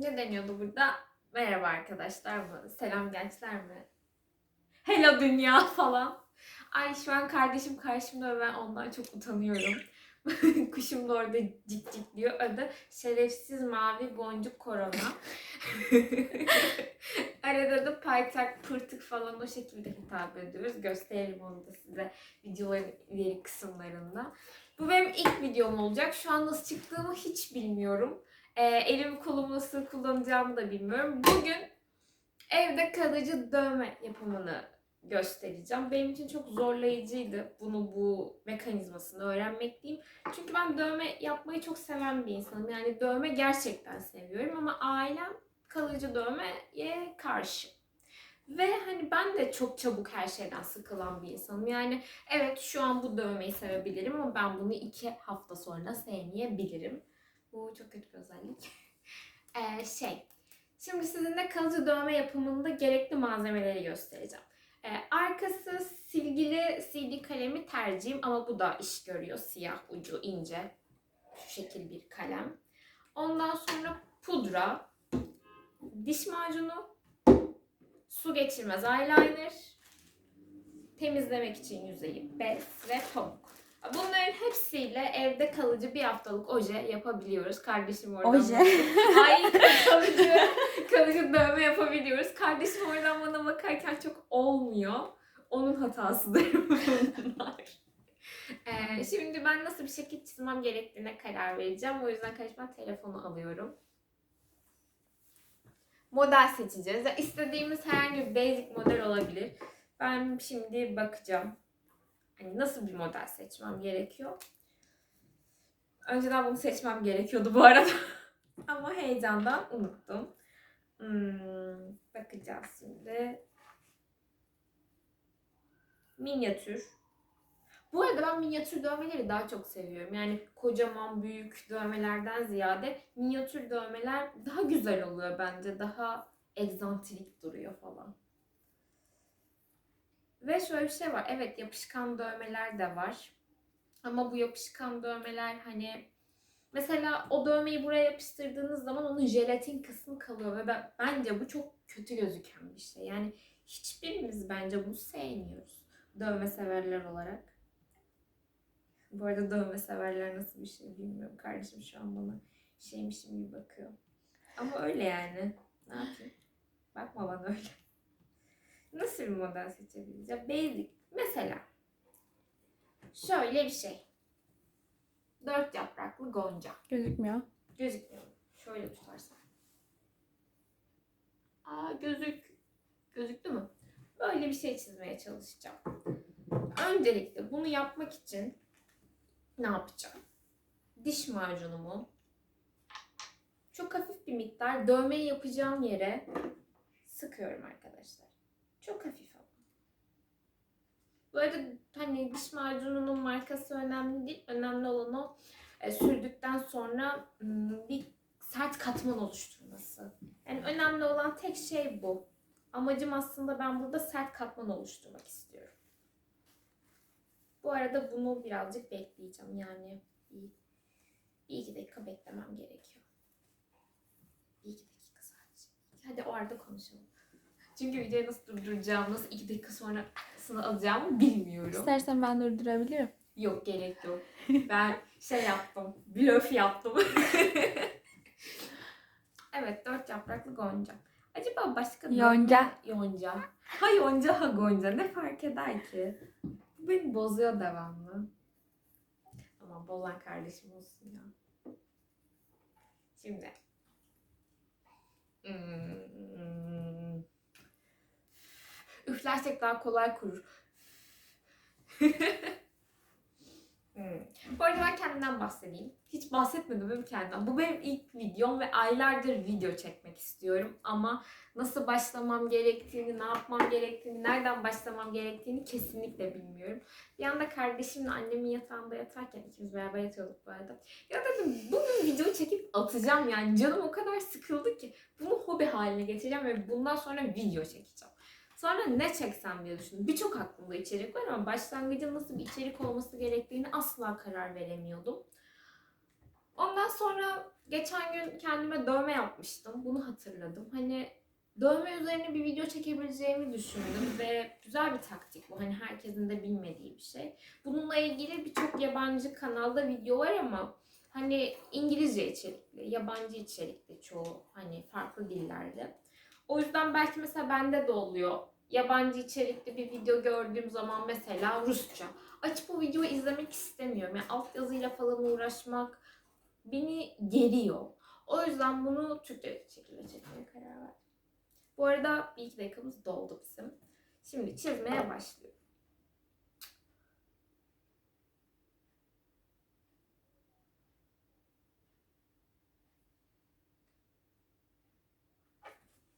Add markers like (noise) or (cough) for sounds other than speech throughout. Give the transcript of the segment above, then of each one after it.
ne deniyordu burada? Merhaba arkadaşlar mı? Selam gençler mi? Hello dünya (laughs) falan. Ay şu an kardeşim karşımda ve ben ondan çok utanıyorum. (laughs) Kuşum da orada cik cik diyor. Adı şerefsiz mavi boncuk korona. (laughs) Arada da paytak, pırtık falan o şekilde hitap ediyoruz. Gösteririm onu da size videoların ileri kısımlarında. Bu benim ilk videom olacak. Şu an nasıl çıktığımı hiç bilmiyorum. Ee, elimi kolumu nasıl kullanacağımı da bilmiyorum. Bugün evde kalıcı dövme yapımını göstereceğim. Benim için çok zorlayıcıydı bunu bu mekanizmasını öğrenmek diyeyim. Çünkü ben dövme yapmayı çok seven bir insanım. Yani dövme gerçekten seviyorum ama ailem kalıcı dövmeye karşı. Ve hani ben de çok çabuk her şeyden sıkılan bir insanım. Yani evet şu an bu dövmeyi sevebilirim ama ben bunu iki hafta sonra sevmeyebilirim. Bu çok kötü bir özellik. (laughs) Ee, şey, şimdi sizinle kalıcı dövme yapımında gerekli malzemeleri göstereceğim. Ee, arkası silgili CD kalemi tercihim ama bu da iş görüyor. Siyah ucu ince. Şu şekil bir kalem. Ondan sonra pudra, diş macunu, su geçirmez eyeliner, temizlemek için yüzeyi bez ve pamuk. Bunların hepsiyle evde kalıcı bir haftalık oje yapabiliyoruz. Kardeşim oradan Oje. (laughs) Ay kalıcı, kalıcı dövme yapabiliyoruz. Kardeşim oradan bana bakarken çok olmuyor. Onun hatasıdır (laughs) bunlar. Ee, şimdi ben nasıl bir şekil çizmem gerektiğine karar vereceğim. O yüzden kardeşimden telefonu alıyorum. Model seçeceğiz. İstediğimiz herhangi bir basic model olabilir. Ben şimdi bakacağım. Hani nasıl bir model seçmem gerekiyor? Önceden bunu seçmem gerekiyordu bu arada. (laughs) Ama heyecandan unuttum. Hmm, bakacağız şimdi. Minyatür. Bu arada ben minyatür dövmeleri daha çok seviyorum. Yani kocaman büyük dövmelerden ziyade minyatür dövmeler daha güzel oluyor bence. Daha egzantrik duruyor falan. Ve şöyle bir şey var. Evet yapışkan dövmeler de var. Ama bu yapışkan dövmeler hani mesela o dövmeyi buraya yapıştırdığınız zaman onun jelatin kısmı kalıyor ve ben, bence bu çok kötü gözüken bir şey. Yani hiçbirimiz bence bunu sevmiyoruz. Dövme severler olarak. Bu arada dövme severler nasıl bir şey bilmiyorum. Kardeşim şu an bana şeymişim gibi bakıyor. Ama öyle yani. Ne yapayım? Bakma bana öyle. Nasıl bir model seçebiliriz? Ya basic. Mesela şöyle bir şey. Dört yapraklı gonca. Gözükmüyor. Gözükmüyor. Şöyle tutarsan. Aa gözük. Gözüktü mü? Böyle bir şey çizmeye çalışacağım. Öncelikle bunu yapmak için ne yapacağım? Diş macunumu çok hafif bir miktar dövmeyi yapacağım yere sıkıyorum arkadaşlar. Çok hafif ama. Bu arada hani diş macununun markası önemli değil. Önemli olan o e, sürdükten sonra hmm, bir sert katman oluşturması. Yani önemli olan tek şey bu. Amacım aslında ben burada sert katman oluşturmak istiyorum. Bu arada bunu birazcık bekleyeceğim. Yani bir, bir iki dakika beklemem gerekiyor. Bir iki dakika sadece. Hadi o arada konuşalım. Çünkü videoyu nasıl durduracağım, nasıl iki dakika sonrasını alacağımı bilmiyorum. İstersen ben durdurabilirim. Yok gerek yok. Ben şey yaptım. Blöf yaptım. (laughs) evet dört yapraklı gonca. Acaba başka dört- Yonca. Yonca. Ha yonca ha gonca. Ne fark eder ki? Bu beni bozuyor devamlı. Ama bozan kardeşim olsun ya. Şimdi. Hmm. Üflersek daha kolay kurur. Hmm. Bu arada ben kendimden bahsedeyim. Hiç bahsetmedim benim kendimden. Bu benim ilk videom ve aylardır video çekmek istiyorum. Ama nasıl başlamam gerektiğini, ne yapmam gerektiğini, nereden başlamam gerektiğini kesinlikle bilmiyorum. Bir anda kardeşimle annemin yatağında yatarken ikimiz beraber yatıyorduk bu arada. Ya dedim bugün video çekip atacağım yani. Canım o kadar sıkıldı ki bunu hobi haline getireceğim ve bundan sonra video çekeceğim. Sonra ne çeksem diye düşündüm. Birçok aklımda içerik var ama başlangıcın nasıl bir içerik olması gerektiğini asla karar veremiyordum. Ondan sonra geçen gün kendime dövme yapmıştım. Bunu hatırladım. Hani dövme üzerine bir video çekebileceğimi düşündüm ve güzel bir taktik bu. Hani herkesin de bilmediği bir şey. Bununla ilgili birçok yabancı kanalda video var ama hani İngilizce içerikli, yabancı içerikli çoğu hani farklı dillerde. O yüzden belki mesela bende de oluyor. Yabancı içerikli bir video gördüğüm zaman mesela Rusça. Açıp bu videoyu izlemek istemiyorum. Yani altyazıyla falan uğraşmak beni geriyor. O yüzden bunu Türkçe şekilde çekmeye karar verdim. Bu arada bir iki dakikamız doldu bizim. Şimdi çizmeye başlıyorum.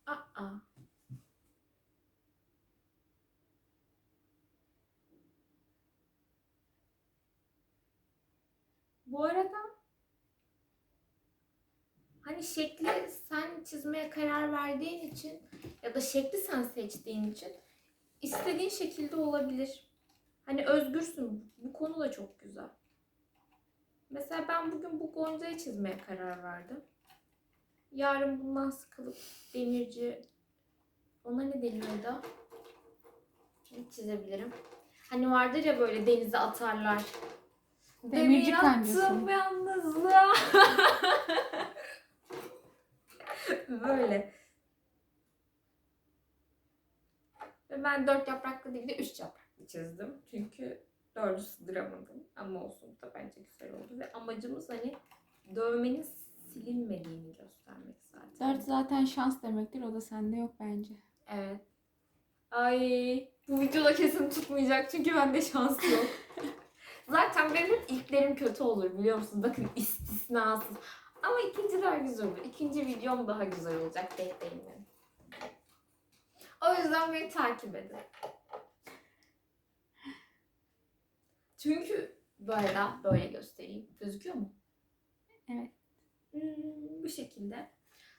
Aa. Bu arada hani şekli sen çizmeye karar verdiğin için ya da şekli sen seçtiğin için istediğin şekilde olabilir. Hani özgürsün. Bu konu da çok güzel. Mesela ben bugün bu goncayı çizmeye karar verdim. Yarın bundan sıkılıp demirci ona ne deniyor da çizebilirim. Hani vardır ya böyle denize atarlar. Demirci Demir attım yalnızlığa. (laughs) (laughs) böyle. Ve ben dört yapraklı değil de üç yapraklı çizdim. Çünkü dördü sığdıramadım. Ama olsun da bence güzel oldu. Ve amacımız hani dövmenin silinmediğini göstermek zaten. Dört zaten şans demektir. O da sende yok bence. Evet. Ay bu videoda kesin tutmayacak çünkü bende şans yok. (laughs) Zaten benim hep ilklerim kötü olur biliyor musun? Bakın istisnasız. Ama ikinciler güzel olur. İkinci videom daha güzel olacak. Bekleyin beni. O yüzden beni takip edin. Çünkü böyle böyle göstereyim. Gözüküyor mu? Evet. Hmm, bu şekilde.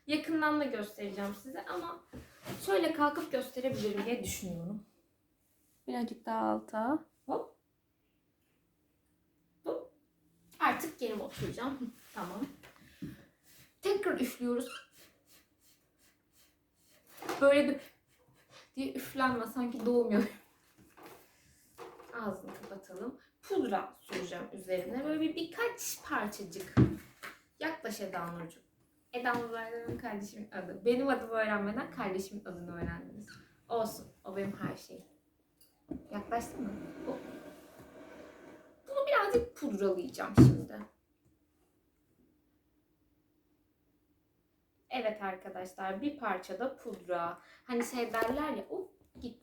Yakından da göstereceğim size ama şöyle kalkıp gösterebilirim diye düşünüyorum. Birazcık daha alta. Hop. Hop. Artık geri oturacağım. tamam. Tekrar üflüyoruz. Böyle de diye üflenme sanki doğmuyor. Ağzını kapatalım. Pudra süreceğim üzerine. Böyle bir birkaç parçacık. Yaklaş Eda Nurcuğum. Eda Nur öğrenmenin kardeşimin adı. Benim adımı öğrenmeden kardeşimin adını öğrendiniz. Olsun. O benim her şeyim. Yaklaştın mı? Hop. Bunu birazcık pudralayacağım şimdi. Evet arkadaşlar bir parça da pudra. Hani şey derler ya hop git.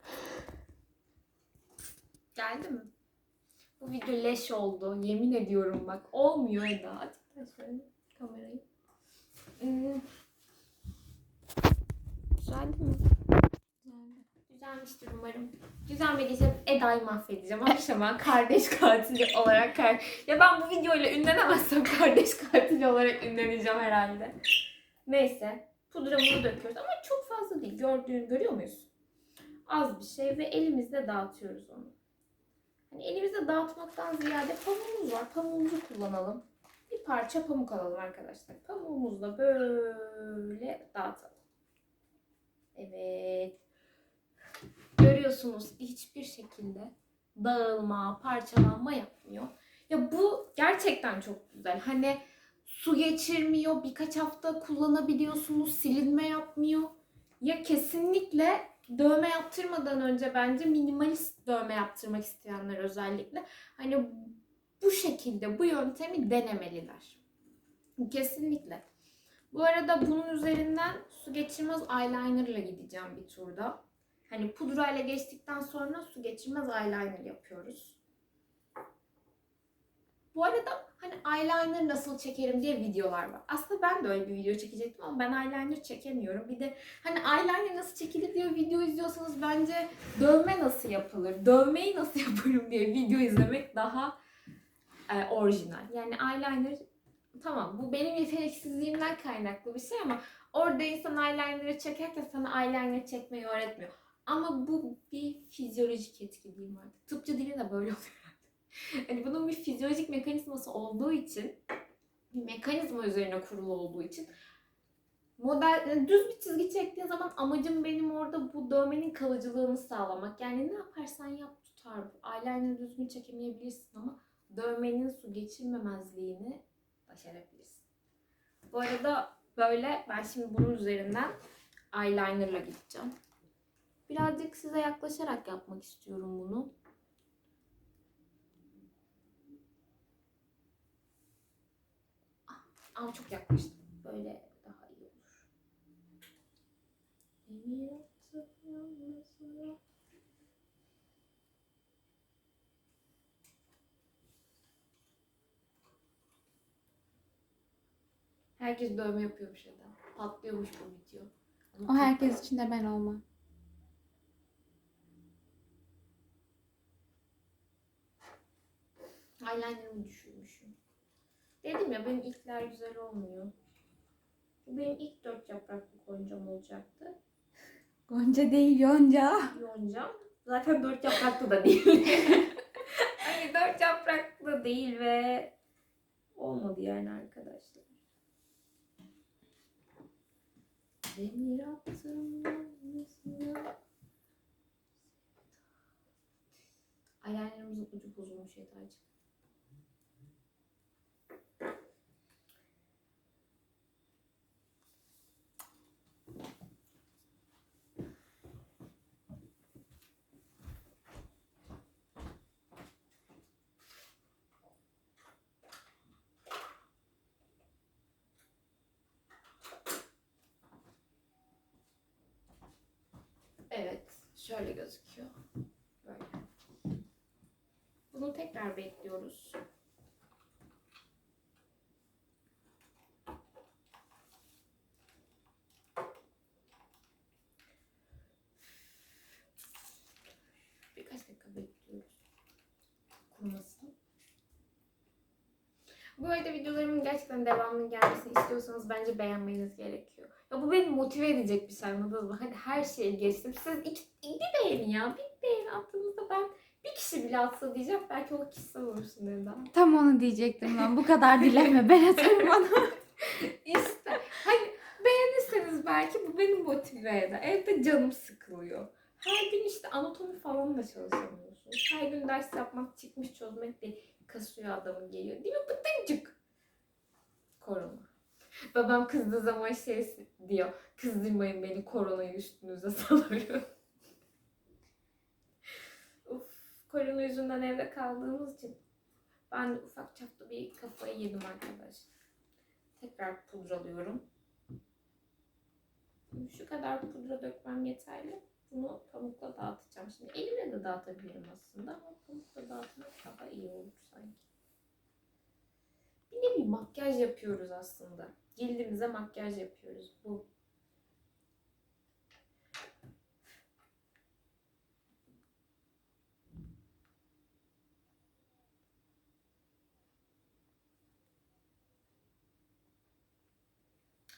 Geldi mi? Bu video leş oldu. Yemin ediyorum bak. Olmuyor Eda. Hadi şöyle kamerayı. Hmm. Güzeldi mi? Güzelmiştir umarım. Güzelmediyse Eda'yı mahvedeceğim. Akşama kardeş katili olarak kar Ya ben bu videoyla ünlenemezsem kardeş katili olarak ünleneceğim herhalde. Neyse. Pudramızı döküyoruz ama çok fazla değil. Gördüğün görüyor muyuz? Az bir şey ve elimizde dağıtıyoruz onu. Hani elimizde dağıtmaktan ziyade pamuğumuz var. Pamuğumuzu kullanalım. Bir parça pamuk alalım arkadaşlar. Pamuğumuzla böyle dağıtalım. Evet. Görüyorsunuz hiçbir şekilde dağılma, parçalanma yapmıyor. Ya bu gerçekten çok güzel. Hani su geçirmiyor, birkaç hafta kullanabiliyorsunuz, silinme yapmıyor. Ya kesinlikle dövme yaptırmadan önce bence minimalist dövme yaptırmak isteyenler özellikle hani bu şekilde bu yöntemi denemeliler. Kesinlikle. Bu arada bunun üzerinden su geçirmez eyeliner ile gideceğim bir turda. Hani pudra ile geçtikten sonra su geçirmez eyeliner yapıyoruz. Bu arada hani eyeliner nasıl çekerim diye videolar var. Aslında ben de öyle bir video çekecektim ama ben eyeliner çekemiyorum. Bir de hani eyeliner nasıl çekilir diye video izliyorsanız bence dövme nasıl yapılır, dövmeyi nasıl (laughs) yaparım diye video izlemek daha e, orijinal. Yani eyeliner tamam bu benim yeteneksizliğimden kaynaklı bir şey ama orada insan eyeliner'ı çekerken sana eyeliner çekmeyi öğretmiyor. Ama bu bir fizyolojik etki diyeyim artık. Tıpçı dili de böyle oluyor. Hani bunun bir fizyolojik mekanizması olduğu için bir mekanizma üzerine kurulu olduğu için model yani düz bir çizgi çektiğin zaman amacım benim orada bu dövmenin kalıcılığını sağlamak. Yani ne yaparsan yap tutar. Eyeliner'ı düzgün çekemeyebilirsin ama dövmenin su geçirmemezliğini başarabilirsin. Bu arada böyle ben şimdi bunun üzerinden eyelinerla gideceğim. Birazcık size yaklaşarak yapmak istiyorum bunu. Ama çok yaklaştım. Böyle daha iyi olur. Beni. Herkes dövme yapıyormuş ya da. Patlıyormuş bu video. Ama O herkes için de ben olmam. Eyeliner'ımı düşürmüşüm. Dedim ya benim ilkler güzel olmuyor. Bu benim ilk dört yapraklı goncam olacaktı. Gonca değil Yonca. Yoncam. Zaten dört yapraklı da değil. (laughs) Hayır dört yapraklı değil ve olmadı yani arkadaşlar. Demir attım. Eyelinerımızın ucu bozulmuş Eda'cığım. Evet, şöyle gözüküyor. Böyle. Bunu tekrar bekliyoruz. Birkaç dakika bekliyoruz. Kurumasını. Bu arada videolarımın gerçekten devamının gelmesini istiyorsanız bence beğenmeniz gerekiyor. Ya bu beni motive edecek bir şey anladınız mı? Hadi her şeyi geçtim. Siz iki, bir beğeni ya. Bir beğeni attığınızda ben bir kişi bile atsa diyeceğim. Belki o kişi olursun Eda. Tam onu diyecektim ben. Bu kadar dileme ben atarım onu. (laughs) İşte hani beğenirseniz belki bu beni motive eder. Evde canım sıkılıyor. Her gün işte anatomi falan da çalışamıyorsunuz. Her gün ders yapmak, çıkmış çözmek de kasıyor adamın geliyor. Değil mi? Bıtıncık. Korona. Babam kızdığı zaman şey diyor. Kızdırmayın beni koronayı üstünüze (laughs) salıyorum. Uf, korona yüzünden evde kaldığımız için ben de ufak çapta bir kafayı yedim arkadaşlar. Tekrar pudralıyorum. Şu kadar pudra dökmem yeterli. Bunu pamukla dağıtacağım. Şimdi elimle de dağıtabilirim aslında ama pamukla dağıtmak daha iyi olur sanki. Bir bir makyaj yapıyoruz aslında. Cildimize makyaj yapıyoruz. Bu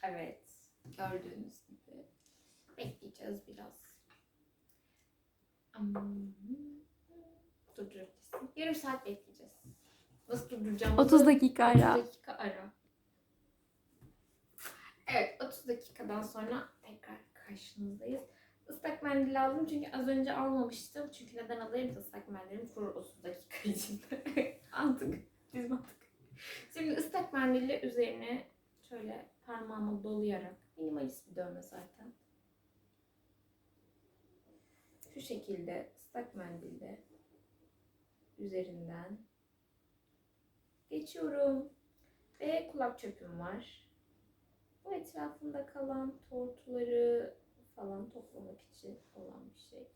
Evet. Gördüğünüz gibi. Bekleyeceğiz biraz. Durdurabilirsin. Yarım saat bekleyeceğiz. Nasıl durduracağımızı 30 dakika 30 ara. dakika ara. Evet 30 dakikadan sonra tekrar karşınızdayız. Islak mendil aldım çünkü az önce almamıştım. Çünkü neden alayım ıslak mendilim kurur 30 dakika içinde. (laughs) Aldık. Biz baktık. Şimdi ıslak mendili üzerine şöyle parmağımı dolayarak minimalist bir dövme zaten. Şu şekilde ıslak mendille üzerinden geçiyorum. Ve kulak çöpüm var. Bu etrafında kalan tortuları falan toplamak için olan bir şey.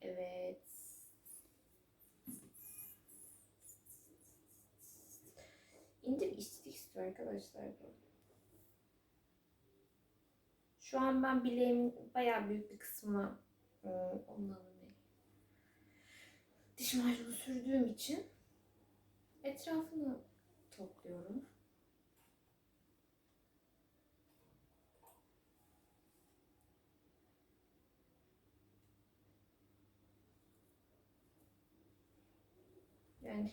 Evet. İnce bir işçilik istiyor arkadaşlar bu. Şu an ben bileğimin bayağı büyük bir kısmına ıı, ondan ne? Diş macunu sürdüğüm için etrafını topluyorum. Yani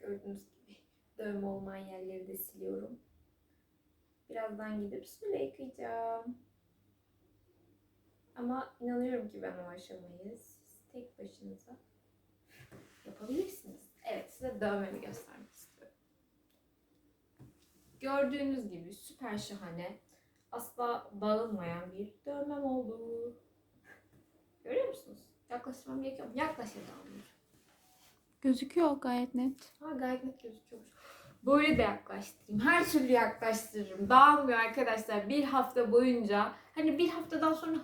gördüğünüz gibi dövme olmayan yerleri de siliyorum. Birazdan gidip suyla yıkayacağım. Ama inanıyorum ki ben o aşamayı siz tek başınıza yapabilirsiniz. Evet size dövmemi göstermek istiyorum. Gördüğünüz gibi süper şahane asla dağılmayan bir dövmem oldu. Görüyor musunuz? Yaklaştırmam gerekiyor mu? Yaklaşacağım. Gözüküyor gayet net. Ha gayet net gözüküyormuş. Böyle de yaklaştırayım. Her türlü yaklaştırırım. Dağılmıyor arkadaşlar. Bir hafta boyunca hani bir haftadan sonra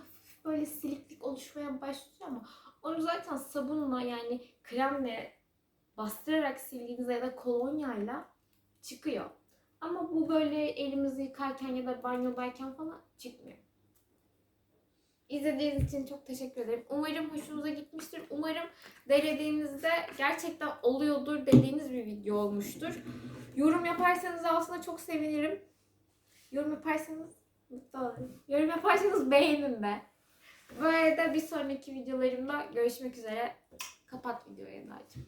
böyle siliklik oluşmaya başlıyor ama onu zaten sabunla yani kremle bastırarak sildiğinizde ya da kolonyayla çıkıyor. Ama bu böyle elimizi yıkarken ya da banyodayken falan çıkmıyor. İzlediğiniz için çok teşekkür ederim. Umarım hoşunuza gitmiştir. Umarım denediğinizde gerçekten oluyordur dediğiniz bir video olmuştur. Yorum yaparsanız altına çok sevinirim. Yorum yaparsanız mutlu olurum. Yorum yaparsanız beğenin de. Böyle de bir sonraki videolarımda görüşmek üzere. Kapat videoyu Eda'cığım.